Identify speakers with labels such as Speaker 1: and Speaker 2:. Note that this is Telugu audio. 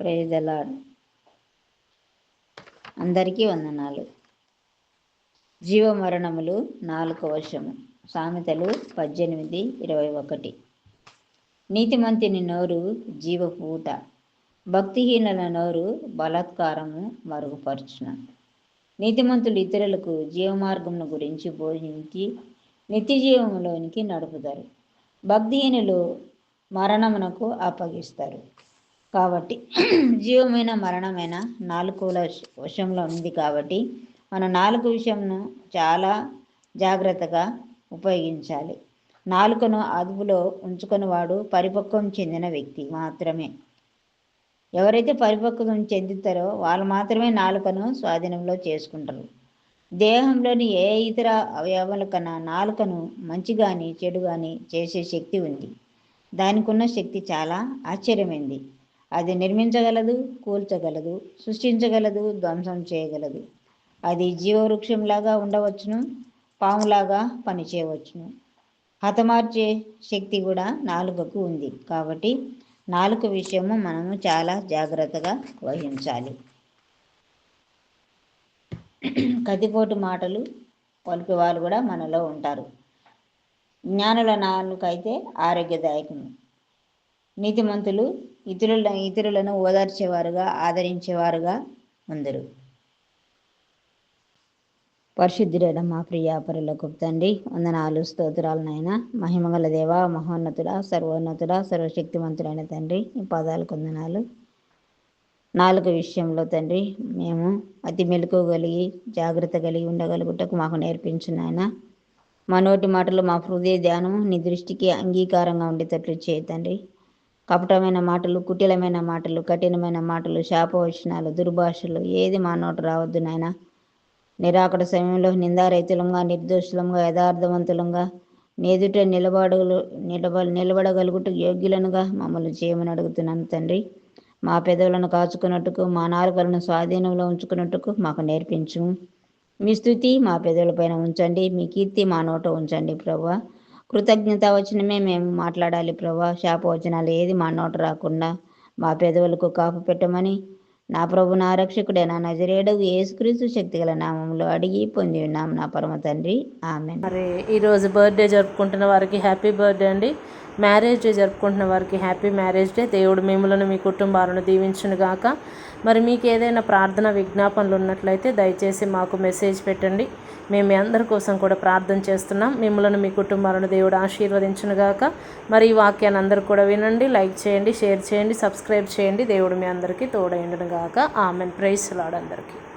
Speaker 1: ప్రేజలాడ్ అందరికీ వందనాలు. జీవమరణములు నాలుగు వర్షము సామెతలు పద్దెనిమిది ఇరవై ఒకటి. నీతిమంతుని నోరు జీవపూట. భక్తిహీనుల నోరు బలాత్కారము మరుగుపరచున. నీతిమంతులు ఇతరులకు జీవమార్గమును గురించి బోధించి నిత్య జీవంలోనికి నడుపుతారు భక్తిహీనులు మరణమునకు అప్పగిస్తారు. కాబట్టి జీవమైన మరణమైన నాలుగుల విషయంలో ఉంది కాబట్టి మన నాలుగు విషయంను చాలా జాగ్రత్తగా ఉపయోగించాలి. నాలుకను అదుపులో ఉంచుకుని వాడు పరిపక్వం చెందిన వ్యక్తి మాత్రమే. ఎవరైతే పరిపక్వం చెందుతారో వాళ్ళు మాత్రమే నాలుకను స్వాధీనంలో చేసుకుంటారు. దేహంలోని ఏ ఇతర అవయవాల కన్నా నాలుకను మంచి కానీ చెడు కానీ చేసే శక్తి ఉంది. దానికి ఉన్న శక్తి చాలా ఆశ్చర్యమైంది. అది నిర్మించగలదు కూల్చగలదు సృష్టించగలదు ధ్వంసం చేయగలదు. అది జీవవృక్షంలాగా ఉండవచ్చును పాములాగా పనిచేయవచ్చును. హతమార్చే శక్తి కూడా నాలుకకు ఉంది. కాబట్టి నాలుక విషయము మనము చాలా జాగ్రత్తగా వహించాలి. కతిపోటు మాటలు పలికే వాళ్ళు కూడా మనలో ఉంటారు. జ్ఞానుల నాలుక అయితే ఆరోగ్యదాయకము. నీతిమంతులు ఇతరుల ఇతరులను ఓదార్చేవారుగా ఆదరించేవారుగా ఉందరు. పరిశుద్ధుడైన మా ప్రియాపరులకు తండ్రి వందనాలు స్తోత్రాలనైనా మహిమగల దేవ మహోన్నతుడ సర్వోన్నతుడ సర్వశక్తివంతుడైన తండ్రి ఈ పాదాలకు వందనాలు నాలుగు విషయంలో తండ్రి మేము అతి మెలకువగలిగి జాగ్రత్త కలిగి ఉండగలుగుటకు మాకు నేర్పించిన మా నోటి మాటలు మా హృదయ ధ్యానం నీ దృష్టికి అంగీకారంగా ఉండేటట్లు చేయతండి కపటమైన మాటలు కుటిలమైన మాటలు కఠినమైన మాటలు శాపవచనాలు దుర్భాషలు ఏది మా నోట రావద్దు నాయన. నిరాకడ సమయంలో నిందారైతులంగా నిర్దోషులంగా యథార్థవంతులంగా నేదుట నిలబడగలు నిలబ నిలబడగలుగుట యోగ్యులనుగా మమ్మల్ని చేయమని అడుగుతున్నాను తండ్రి. మా పెదవులను కాచుకున్నట్టుకు మా నాలుకలను స్వాధీనంలో ఉంచుకున్నట్టుకు మాకు నేర్పించు మీ స్థుతి మా పెదవులపైన ఉంచండి మీ కీర్తి మా నోట ఉంచండి ప్రభా కృతజ్ఞత వచనమే మేము మాట్లాడాలి ప్రభా. శాపవచనాలు ఏది మా నోట రాకుండా మా పెదవులకు కాపు పెట్టమని నా ప్రభు నా రక్షకుడే నా నజరేడు ఏసుక్రీస్తు శక్తి గల నామంలో అడిగి పొంది ఉన్నాం. నా పరమ తండ్రి. ఆమె
Speaker 2: మరి ఈరోజు బర్త్డే జరుపుకుంటున్న వారికి హ్యాపీ బర్త్డే అండి. మ్యారేజ్ డే జరుపుకుంటున్న వారికి హ్యాపీ మ్యారేజ్ డే. దేవుడు మిమ్మలను మీ కుటుంబాలను దీవించును గాక. మరి మీకు ఏదైనా ప్రార్థన విజ్ఞాపనలు ఉన్నట్లయితే దయచేసి మాకు మెసేజ్ పెట్టండి. మేము మీ అందరి కోసం కూడా ప్రార్థన చేస్తున్నాం. మిమ్మల్ని మీ కుటుంబాలను దేవుడు ఆశీర్వదించునుగాక మరి ఈ వాక్యాన్ని అందరూ కూడా వినండి లైక్ చేయండి షేర్ చేయండి సబ్స్క్రైబ్ చేయండి. దేవుడు మీ అందరికీ తోడైండును గాక. ఆమెన్. ప్రైస్ లాడు అందరికీ.